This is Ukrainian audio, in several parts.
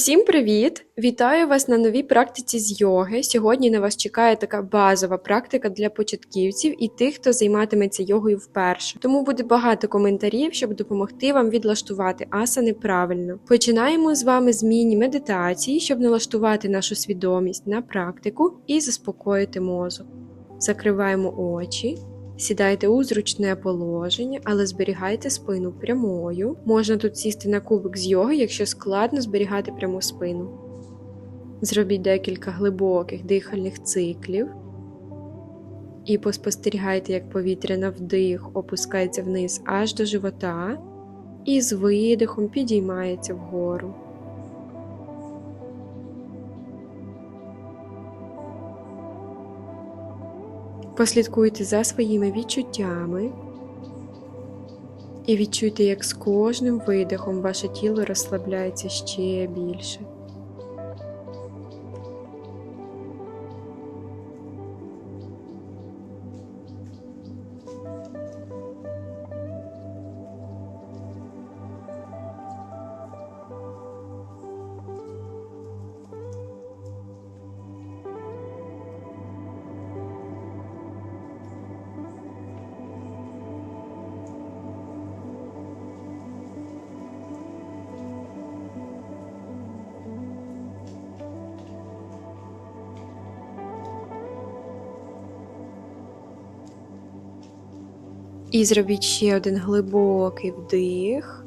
Усім привіт! Вітаю вас на новій практиці з йоги. Сьогодні на вас чекає така базова практика для початківців і тих, хто займатиметься йогою вперше. Тому буде багато коментарів, щоб допомогти вам відлаштувати асани правильно. Починаємо з вами з міні-медитації, щоб налаштувати нашу свідомість на практику і заспокоїти мозок. Закриваємо очі. Сідайте у зручне положення, але зберігайте спину прямою. Можна тут сісти на кубик з йоги, якщо складно зберігати пряму спину. Зробіть декілька глибоких дихальних циклів. І поспостерігайте, як повітря на вдих опускається вниз аж до живота, і з видихом підіймається вгору. Послідкуйте за своїми відчуттями і відчуйте, як з кожним видихом ваше тіло розслабляється ще більше. І зробіть ще один глибокий вдих.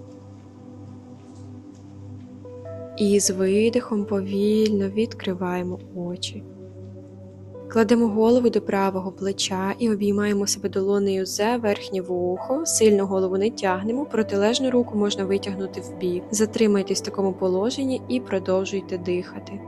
І з видихом повільно відкриваємо очі. Кладемо голову до правого плеча і обіймаємо себе долонею за верхнє вухо, сильно голову не тягнемо, протилежну руку можна витягнути в бік. Затримайтесь в такому положенні і продовжуйте дихати.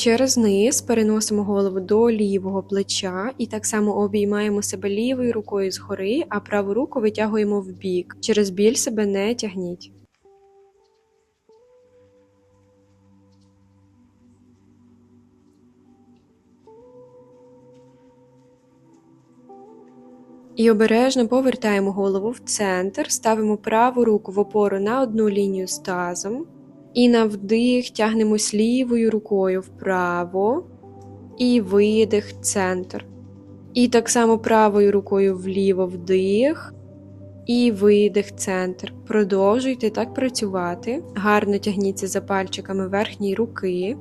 Через низ переносимо голову до лівого плеча і так само обіймаємо себе лівою рукою згори, а праву руку витягуємо в бік. Через біль себе не тягніть. І обережно повертаємо голову в центр, ставимо праву руку в опору на одну лінію з тазом. І на вдих тягнемось лівою рукою вправо і видих центр. І так само правою рукою вліво вдих і видих центр. Продовжуйте так працювати. Гарно тягніться за пальчиками верхньої руки.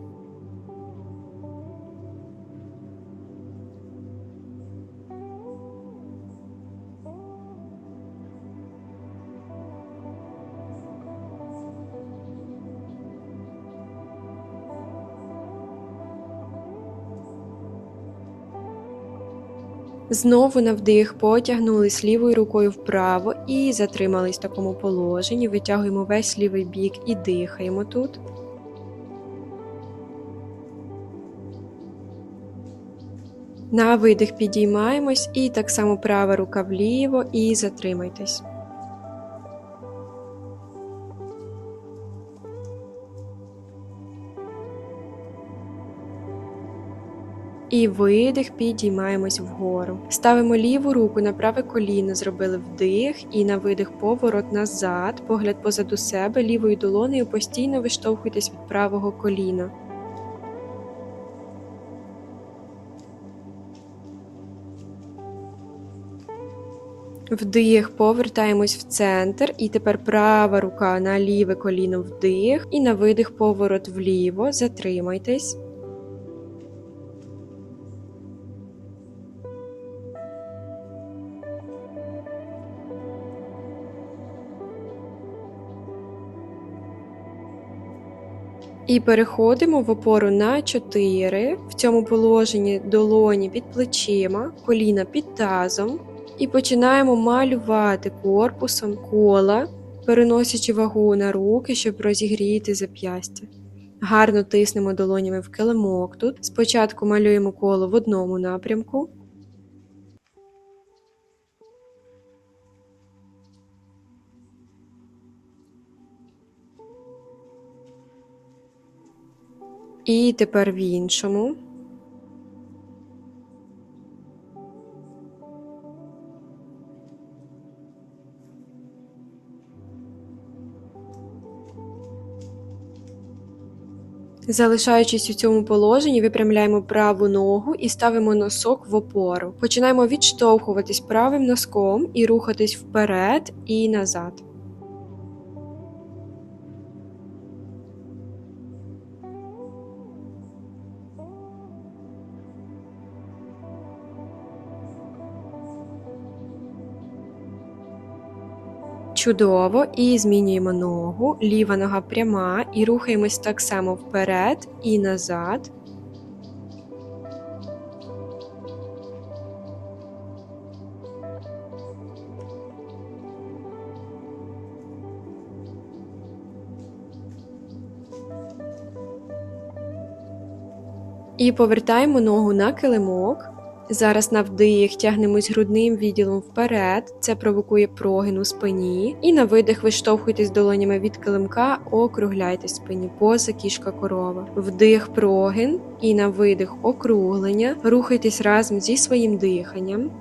Знову на вдих потягнулись лівою рукою вправо і затримались в такому положенні. Витягуємо весь лівий бік і дихаємо тут. На видих підіймаємось і так само права рука вліво і затримайтесь. І видих, підіймаємось вгору. Ставимо ліву руку на праве коліно, зробили вдих, і на видих поворот назад, погляд позаду себе, лівою долонею постійно виштовхуйтесь від правого коліна. Вдих, повертаємось в центр, і тепер права рука на ліве коліно вдих, і на видих поворот вліво. Затримайтесь. І переходимо в опору на 4. В цьому положенні долоні під плечима, коліна під тазом. І починаємо малювати корпусом кола, переносячи вагу на руки, щоб розігріти зап'ястя. Гарно тиснемо долонями в килимок тут. Спочатку малюємо коло в одному напрямку. І тепер в іншому. Залишаючись у цьому положенні, випрямляємо праву ногу і ставимо носок в опору. Починаємо відштовхуватись правим носком і рухатись вперед і назад. Чудово, і змінюємо ногу, ліва нога пряма, і рухаємось так само вперед і назад. І повертаємо ногу на килимок. Зараз на вдих тягнемось грудним відділом вперед, це провокує прогин у спині. І на видих виштовхуйтесь долонями від килимка, округляйте спині, поза кішка корова. Вдих прогин і на видих округлення. Рухайтесь разом зі своїм диханням.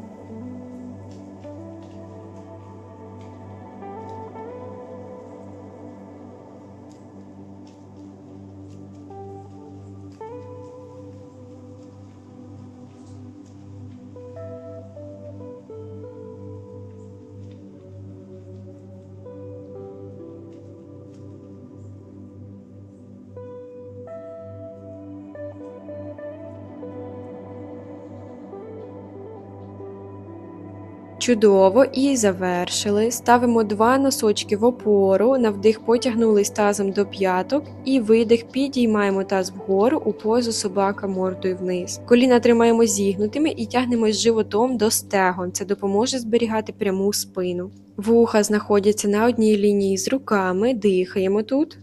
Чудово і завершили. Ставимо два носочки в опору, на вдих потягнулись тазом до п'яток і видих підіймаємо таз вгору у позу собака мордою вниз. Коліна тримаємо зігнутими і тягнемось животом до стегон. Це допоможе зберігати пряму спину. Вуха знаходяться на одній лінії з руками, дихаємо тут.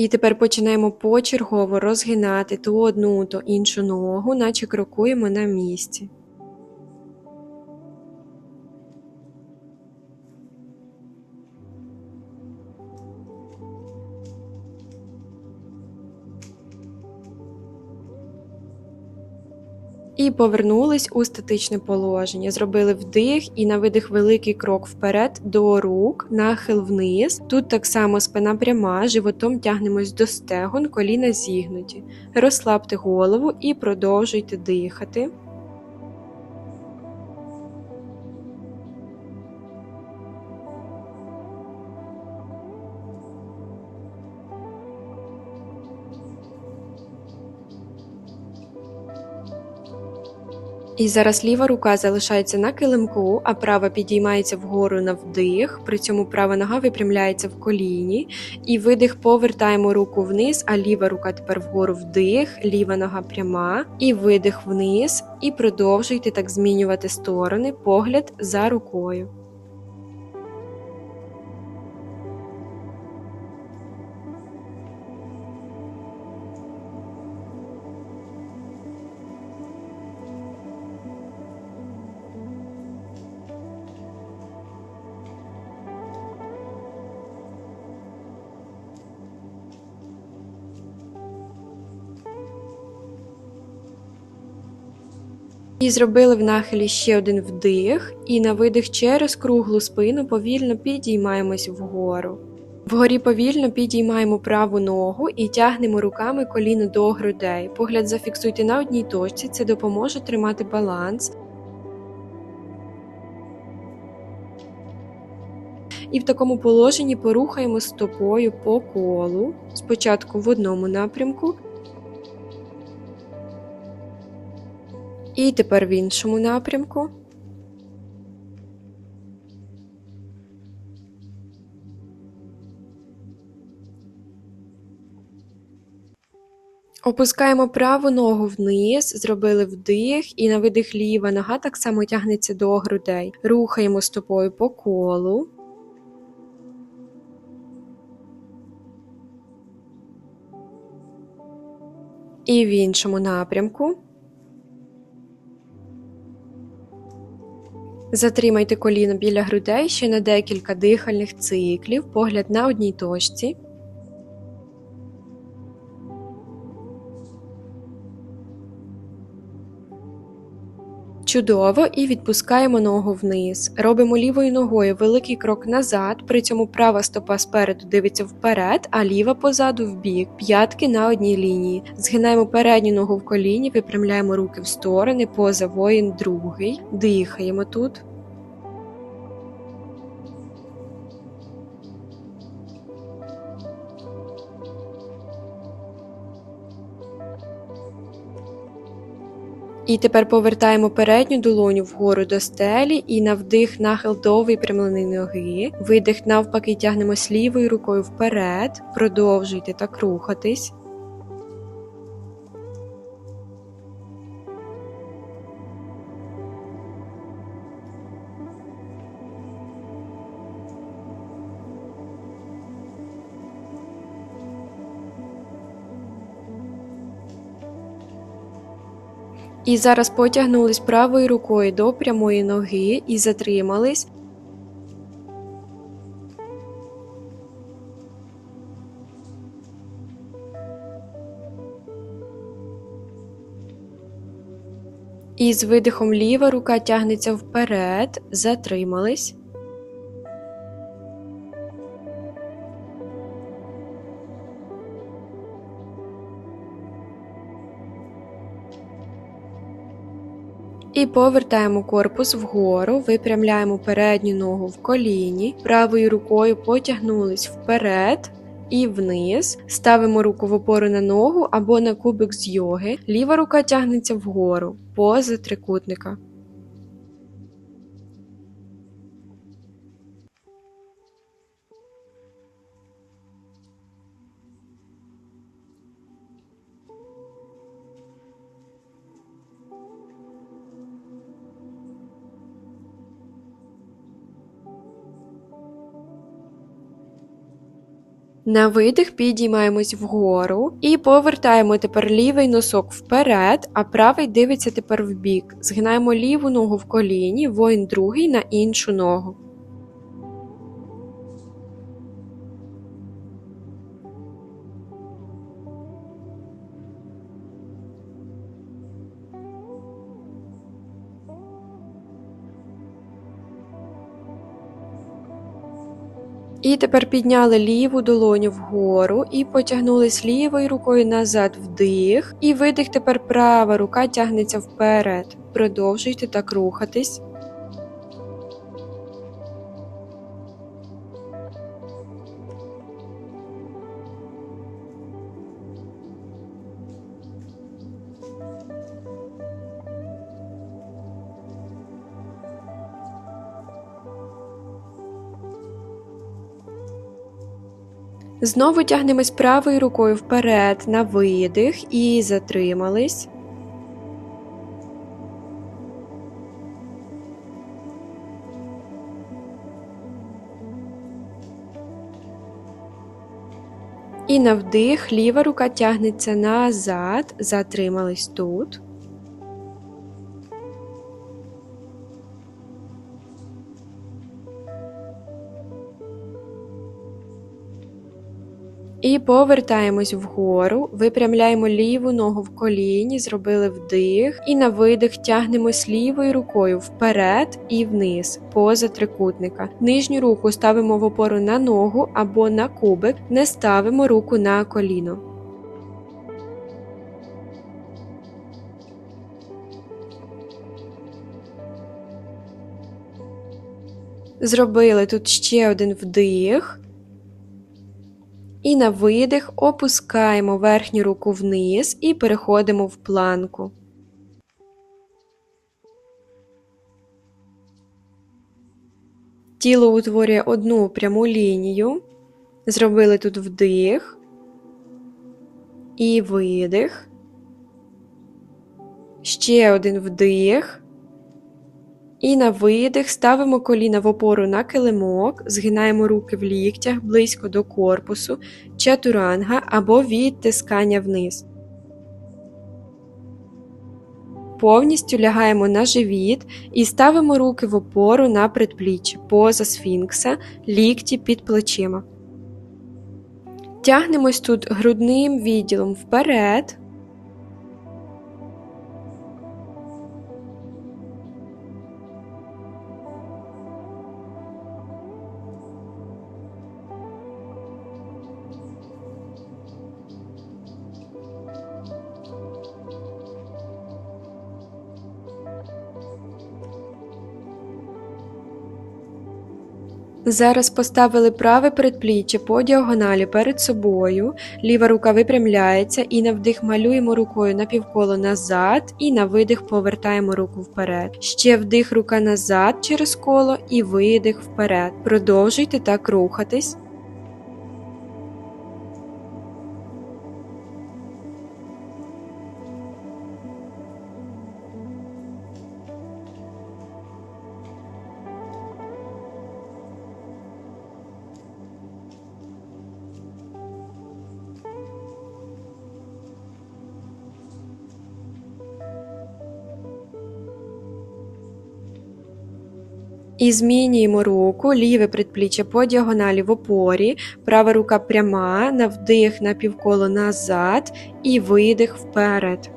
І тепер починаємо почергово розгинати ту одну, то іншу ногу, наче крокуємо на місці. І повернулись у статичне положення. Зробили вдих і на видих великий крок вперед до рук, нахил вниз. Тут так само спина пряма, животом тягнемось до стегон, коліна зігнуті. Розслабте голову і продовжуйте дихати. І зараз ліва рука залишається на килимку, а права підіймається вгору на вдих. При цьому права нога випрямляється в коліні. І видих повертаємо руку вниз, а ліва рука тепер вгору вдих, ліва нога пряма. І видих вниз. І продовжуйте так змінювати сторони, погляд за рукою. І зробили в нахилі ще один вдих, і на видих через круглу спину повільно підіймаємось вгору. Вгорі повільно підіймаємо праву ногу і тягнемо руками коліно до грудей. Погляд зафіксуйте на одній точці, це допоможе тримати баланс. І в такому положенні порухаємо стопою по колу, спочатку в одному напрямку, І тепер в іншому напрямку. Опускаємо праву ногу вниз, зробили вдих, і на видих ліва нога так само тягнеться до грудей. Рухаємо стопою по колу. І в іншому напрямку. Затримайте коліно біля грудей ще на декілька дихальних циклів, погляд на одній точці. Чудово, і відпускаємо ногу вниз. Робимо лівою ногою великий крок назад, при цьому права стопа спереду дивиться вперед, а ліва позаду в бік. П'ятки на одній лінії. Згинаємо передню ногу в коліні, випрямляємо руки в сторони, поза воїн другий. Дихаємо тут. І тепер повертаємо передню долоню вгору до стелі і на вдих нахил довгий прямлений ноги. Видих навпаки тягнемось лівою рукою вперед. Продовжуйте так рухатись. І зараз потягнулись правою рукою до прямої ноги і затримались. І з видихом ліва рука тягнеться вперед, затримались. І повертаємо корпус вгору, випрямляємо передню ногу в коліні, правою рукою потягнулись вперед і вниз. Ставимо руку в опору на ногу або на кубик з йоги. Ліва рука тягнеться вгору, поза трикутника. На видих підіймаємось вгору і повертаємо тепер лівий носок вперед, а правий дивиться тепер вбік. Згинаємо ліву ногу в коліні, воїн другий на іншу ногу. І тепер підняли ліву долоню вгору і потягнулись лівою рукою назад вдих. І видих тепер права рука тягнеться вперед. Продовжуйте так рухатись. Знову тягнемось правою рукою вперед на видих і затримались. І на вдих ліва рука тягнеться назад, затримались тут. І повертаємось вгору, випрямляємо ліву ногу в коліні, зробили вдих, і на видих тягнемось лівою рукою вперед і вниз, поза трикутника. Нижню руку ставимо в опору на ногу або на кубик, не ставимо руку на коліно. Зробили тут ще один вдих. І на видих опускаємо верхню руку вниз і переходимо в планку. Тіло утворює одну пряму лінію. Зробили тут вдих і видих. Ще один вдих. І на видих ставимо коліна в опору на килимок, згинаємо руки в ліктях близько до корпусу, чатуранга або відтискання вниз. Повністю лягаємо на живіт і ставимо руки в опору на предпліччя, поза сфінкса, лікті під плечима. Тягнемось тут грудним відділом вперед. Зараз поставили праве передпліччя по діагоналі перед собою, ліва рука випрямляється і на вдих малюємо рукою напівколо назад, і на видих повертаємо руку вперед. Ще вдих рука назад через коло і видих вперед. Продовжуйте так рухатись. І змінюємо руку, ліве предпліччя по діагоналі в опорі, права рука пряма, на вдих на півколо назад і видих вперед.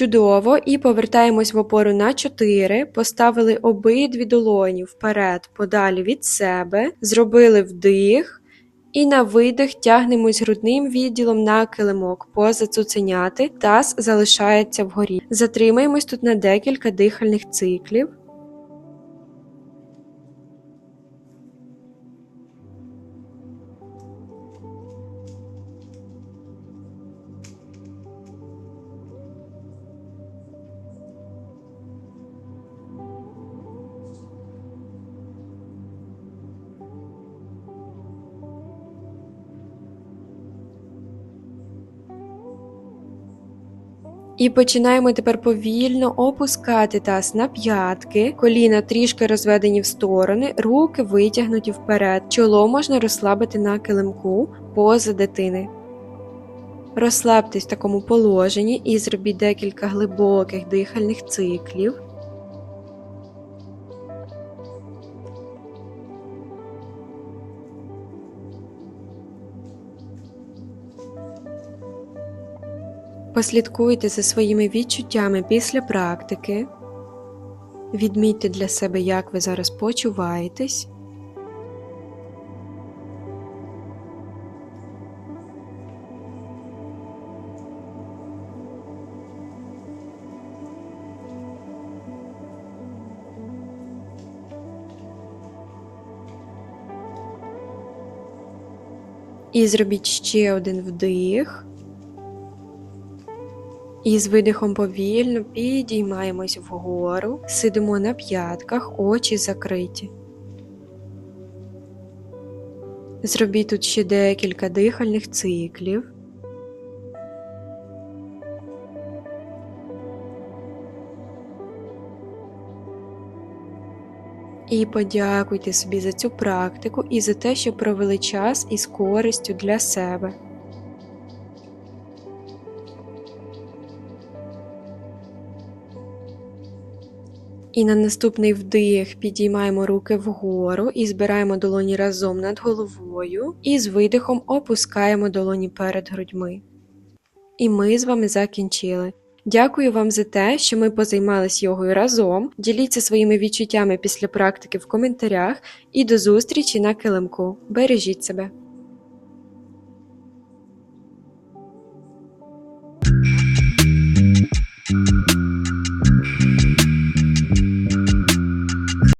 Чудово, і повертаємось в опору на 4, поставили обидві долоні вперед, подалі від себе, зробили вдих, і на видих тягнемось грудним відділом на килимок поза цуценяти, таз залишається вгорі. Затримаємось тут на декілька дихальних циклів. І починаємо тепер повільно опускати таз на п'ятки, коліна трішки розведені в сторони, руки витягнуті вперед. Чоло можна розслабити на килимку поза дитини. Розслабтесь в такому положенні і зробіть декілька глибоких дихальних циклів. Послідкуйте за своїми відчуттями після практики. Відмітьте для себе, як ви зараз почуваєтесь. І зробіть ще один вдих. І з видихом повільно підіймаємось вгору, сидимо на п'ятках, очі закриті. Зробіть тут ще декілька дихальних циклів. І подякуйте собі за цю практику і за те, що провели час із користю для себе. І на наступний вдих підіймаємо руки вгору і збираємо долоні разом над головою, і з видихом опускаємо долоні перед грудьми. І ми з вами закінчили. Дякую вам за те, що ми позаймались йогою разом. Діліться своїми відчуттями після практики в коментарях і до зустрічі на килимку. Бережіть себе!